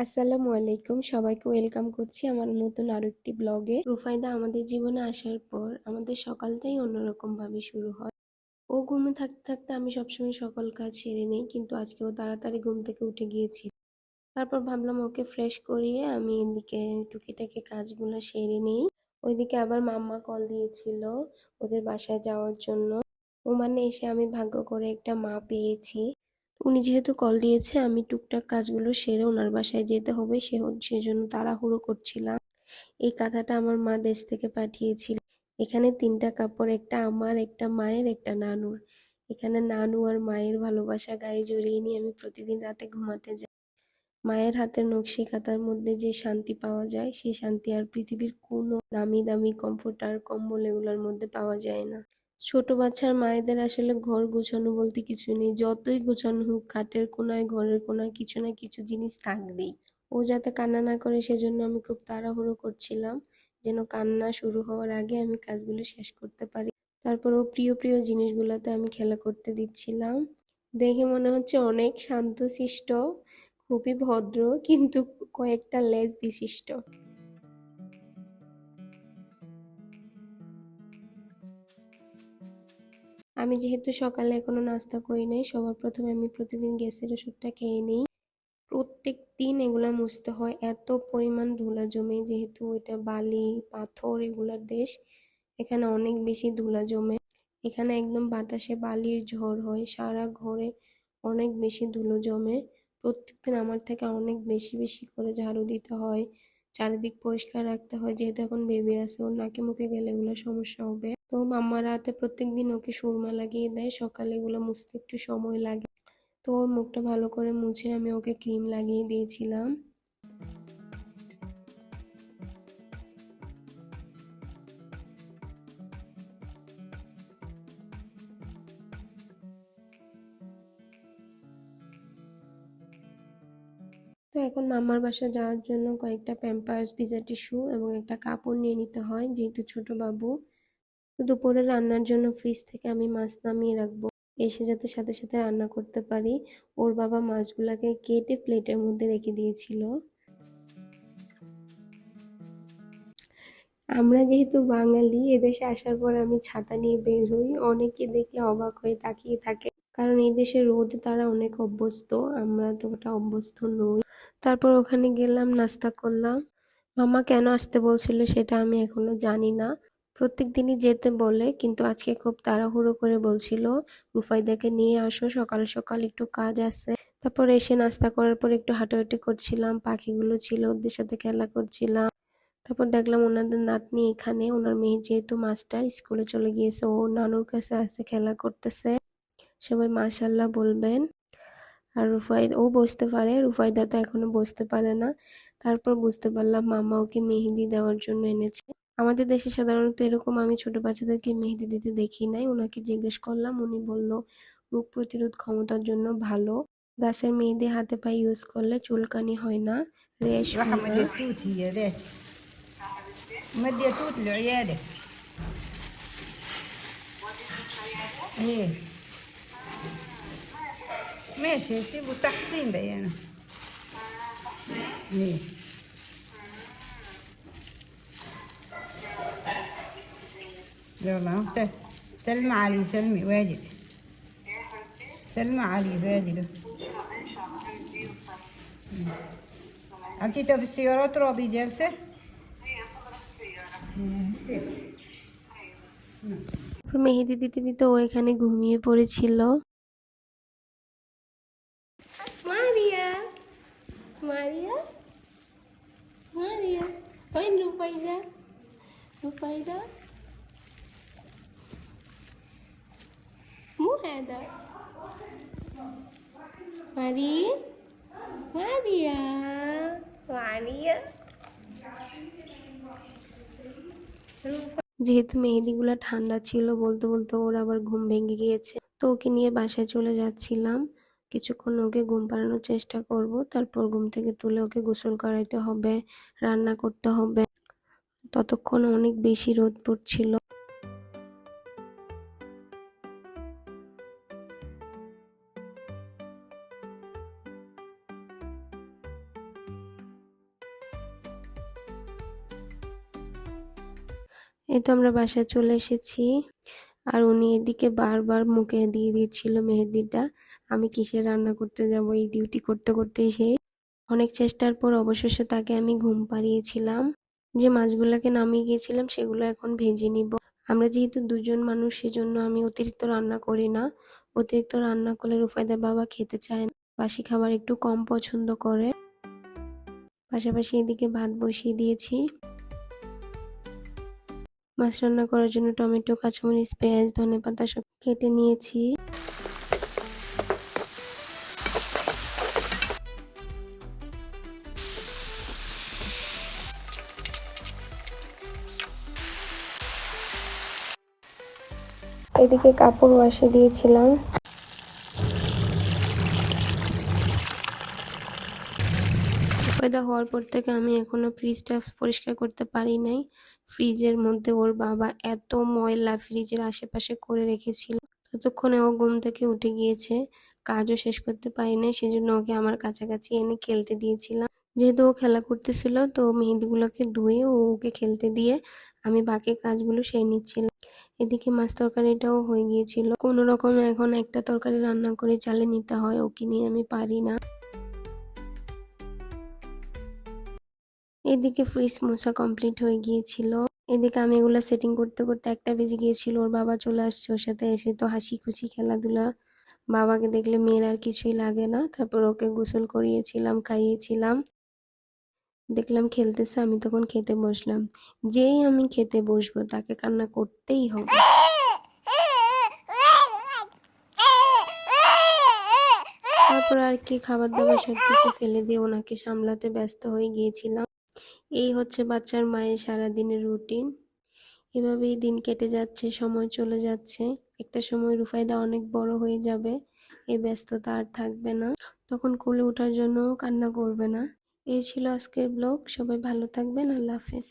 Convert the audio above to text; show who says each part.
Speaker 1: আসসালামু আলাইকুম। সবাইকে ওয়েলকাম করছি আমার নতুন আরও একটি ব্লগে। রুফাইদা আমাদের জীবনে আসার পর আমাদের সকালটাই অন্যরকম ভাবে শুরু হয়। ও ঘুমে থাকতে থাকতে আমি সবসময় সকল কাজ সেরে নেই, কিন্তু আজকে ও তাড়াতাড়ি ঘুম থেকে উঠে গিয়েছিল। তারপর ভাবলাম ওকে ফ্রেশ করিয়ে আমি এদিকে টুকিটাকি কাজগুলো সেরে নিই। ওইদিকে আবার মাম্মা কল দিয়েছিল ওদের বাসায় যাওয়ার জন্য। ও মানে এসে আমি ভাগ্য করে একটা মা পেয়েছি। উনি যেহেতু কল দিয়েছে, আমি টুকটাক কাজগুলো সেরে ওনার বাসায় যেতে হবে, সে সেজন্য তাড়াহুড়ো করছিলাম। এই কাঁথাটা আমার মা দেশ থেকে পাঠিয়েছিল। এখানে তিনটা কাপড়, একটা আমার, একটা মায়ের, একটা নানুর। এখানে নানু আর মায়ের ভালোবাসা গায়ে জড়িয়ে নিয়ে আমি প্রতিদিন রাতে ঘুমাতে যাই। মায়ের হাতের নকশি কাঁথার মধ্যে যে শান্তি পাওয়া যায় সেই শান্তি আর পৃথিবীর কোনো নামি দামি কমফোর্টার কম্বল এগুলোর মধ্যে পাওয়া যায় না। ছোট বাচ্চার মায়েদের আসলে ঘর গোছানো বলতে কিছু নেই। যতই গোছানো হোক, খাটের কোনায়, ঘরের কোনায় কিছু না কিছু জিনিস থাকবেই। ও যাতে কান্না না করে সেজন্য আমি খুব তাড়াহুড়ো করছিলাম যেন কান্না শুরু হওয়ার আগে আমি কাজগুলো শেষ করতে পারি। তারপর ও প্রিয় প্রিয় জিনিসগুলোতে আমি খেলা করতে দিচ্ছিলাম। দেখে মনে হচ্ছে অনেক শান্তশিষ্ট, খুবই ভদ্র, কিন্তু কয়েকটা লেজ বিশিষ্ট। আমি যেহেতু সকালে এখনও নাস্তা করি নাই, সবার প্রথমে আমি প্রতিদিন গ্যাসের ওষুধটা খেয়ে নিই। প্রত্যেক দিন এগুলা মুছতে হয়, এত পরিমাণ ধুলা জমে, যেহেতু এটা বালি, পাথর এগুলার দেশ, এখানে অনেক বেশি ধুলা জমে। এখানে একদম বাতাসে বালির ঝড় হয়, সারা ঘরে অনেক বেশি ধুলো জমে। প্রত্যেকদিন আমার থেকে অনেক বেশি বেশি করে ঝাড়ু দিতে হয়, চারিদিক পরিষ্কার রাখতে হয়, যেহেতু এখন বেবি আছে, ওর নাকে মুখে গেলে এগুলো সমস্যা হবে। তো মাম্মা রাতে প্রত্যেক দিন ওকে সুরমা লাগিয়ে দেয়, সকালে এগুলো মুছতে একটু সময় লাগে। তো ওর মুখটা ভালো করে মুছে আমি ওকে ক্রিম লাগিয়ে দিয়েছিলাম। তো এখন মামার বাসা যাওয়ার জন্য কয়েকটা প্যাম্পার্স পিজা টিস্যু এবং একটা কাপড় নিয়ে নিতে হয়, যেহেতু ছোট বাবু। তো দুপুরে রান্নার জন্য ফ্রিজ থেকে আমি মাছ নামিয়ে রাখব। এসে যাতে সাথে সাথে রান্না করতে পারি। ওর বাবা মাছগুলাকে কেটে প্লেটের মধ্যে রেখে দিয়েছিল। আমরা যেহেতু বাঙালি, এদেশে আসার পর আমি ছাতা নিয়ে বের হই। অনেকে দেখলে অবাক হয়ে তাকিয়ে থাকে। কারণ এই দেশে রোদ, তারা অনেক অভ্যস্ত। আমরা তো ওটা অভ্যস্ত নই। তারপর ওখানে গেলাম, নাস্তা করলাম। মামা কেন আসতে বলছিল সেটা আমি এখনও জানি না। প্রত্যেক দিনই যেতে বলে, কিন্তু আজকে খুব তাড়াহুড়ো করে বলছিল, রুফাইদাকে নিয়ে আসো, সকাল সকাল একটু কাজ আছে। তারপর এসে নাস্তা করার পর একটু হাঁটাহাঁটি করছিলাম, পাখিগুলো ছিল, ওদের সাথে খেলা করছিলাম। তারপর দেখলাম ওনাদের নাতনি এখানে, ওনার মেয়ে যেহেতু মাস্টার, স্কুলে চলে গিয়েছে, ও নানুর কাছে আছে, খেলা করতেছে। সবাই মাশাল্লাহ বলবেন। আর রুফাইদ ও বসতে পারে, রুফাইদা তো এখনও বসতে পারে না। তারপর বুঝতে পারলাম মামা ওকে মেহেদি দেওয়ার জন্য এনেছে। আমাদের দেশে সাধারণত এরকম আমি ছোট বাচ্চাদেরকে মেহেদি দিতে দেখি নাই ওনাকে জিজ্ঞেস করলাম উনি বলল রোগ প্রতিরোধ ক্ষমতার জন্য ভালো গাছের মেহেদি হাতে পায়ে ইউজ করলে চুলকানি হয় না রেশ
Speaker 2: راح مدي التوت هي ليه مدي توت لعيالك ايه ماشي سيبوا تحسين بيانا ايه يلا سل- سلمى علي سلمي واجد سلمى علي واجد انت في السيارات راضي جالسه
Speaker 1: তারপর মেহেদি দিতে দিতে ও এখানে ঘুমিয়ে পড়েছিল মারিয়া মারিয়া মারিয়া ওই রূপাইদা রূপাইদা মুহাদা মারি মারিয়া মারিয়া যেহেতু মেহেদিগুলো ঠান্ডা ছিল বলতে বলতে ওর আবার ঘুম ভেঙে গিয়েছে। তো ওকে নিয়ে বাসায় চলে যাচ্ছিলাম। কিছুক্ষণ ওকে ঘুম পাড়ানোর চেষ্টা করব। তারপর ঘুম থেকে তুলে ওকে গোসল করাইতে হবে রান্না করতে হবে। ততক্ষণ অনেক বেশি রোদ পড়ছিল। এই তো আমরা বাসায় চলে এসেছি। আর উনি এদিকে বারবার মুখে দিয়ে দিচ্ছিল মেহেদিটা। আমি কিসে রান্না করতে যাব, এই ডিউটি করতে করতে এসে অনেক চেষ্টার পর অবশেষে তাকে আমি ঘুম পাড়িয়েছিলাম। যে মাছগুলোকে নামিয়ে গিয়েছিলাম, সেগুলো এখন ভেজে নিব। আমরা যেহেতু দুজন মানুষ, সেজন্য আমি অতিরিক্ত রান্না করি না। অতিরিক্ত রান্না করলে রুফায়দার বাবা খেতে চায় না। বাসি খাবার একটু কম পছন্দ করে। পাশাপাশি এদিকে ভাত বসিয়ে দিয়েছি। মাছ রান্না করার জন্য টমেটো, কাঁচামরিচ, পেঁয়াজ ধনেপাতা সব কেটে নিয়েছি। এদিকে কাপড় ওয়াশে দিয়েছিলাম। পয়দা হওয়ার পর থেকে আমি এখনও ফ্রিজটা পরিষ্কার করতে পারি নাই। ফ্রিজের মধ্যে ওর বাবা এত ময়লা ফ্রিজের আশেপাশে করে রেখেছিল। ততক্ষণে ও ঘুম থেকে উঠে গিয়েছে। কাজও শেষ করতে পারিনি, সেজন্য ওকে আমার কাছাকাছি এনে খেলতে দিয়েছিলাম। যেহেতু ও খেলা করতেছিল, তো মেহেদিগুলোকে ধুয়ে ওকে খেলতে দিয়ে আমি বাকি কাজগুলো সেরে নিচ্ছিলাম। এদিকে মাছ তরকারিটাও হয়ে গিয়েছিল। কোনো রকম এখন একটা তরকারি রান্না করে চালে নিতে হয়, ওকে নিয়ে আমি পারি না। এদিকে ফ্রিজ মোছা কমপ্লিট হয়ে গিয়েছিল। এদিকে আমি এগুলো সেটিং করতে করতে একটা বেজে গিয়েছিল, ওর বাবা চলে আসছে ওর সাথে এসে তো হাসি খুশি খেলাধুলা। বাবাকে দেখলে মেয়ের আর কিছুই লাগে না, তারপর ওকে গোসল করিয়েছিলাম, খাইয়েছিলাম। দেখলাম খেলতেছে, আমি তখন খেতে বসলাম। যেই আমি খেতে বসবো তাকে কান্না করতেই হবে। তারপর আর কি খাবার দাবার সব কিছু ফেলে দিয়ে ওনাকে সামলাতে ব্যস্ত হয়ে গিয়েছিলাম। এই হচ্ছে বাচ্চার মায়ের সারা দিনের রুটিন। এভাবেই দিন কেটে যাচ্ছে, সময় চলে যাচ্ছে। একটা সময় রুফাইদা অনেক বড় হয়ে যাবে, এই ব্যস্ততা আর থাকবে না। তখন কোলে ওঠার জন্য কান্না করবে না। এই ছিল আজকের ব্লগ। সবাই ভালো থাকবেন। আল্লাহ হাফেজ।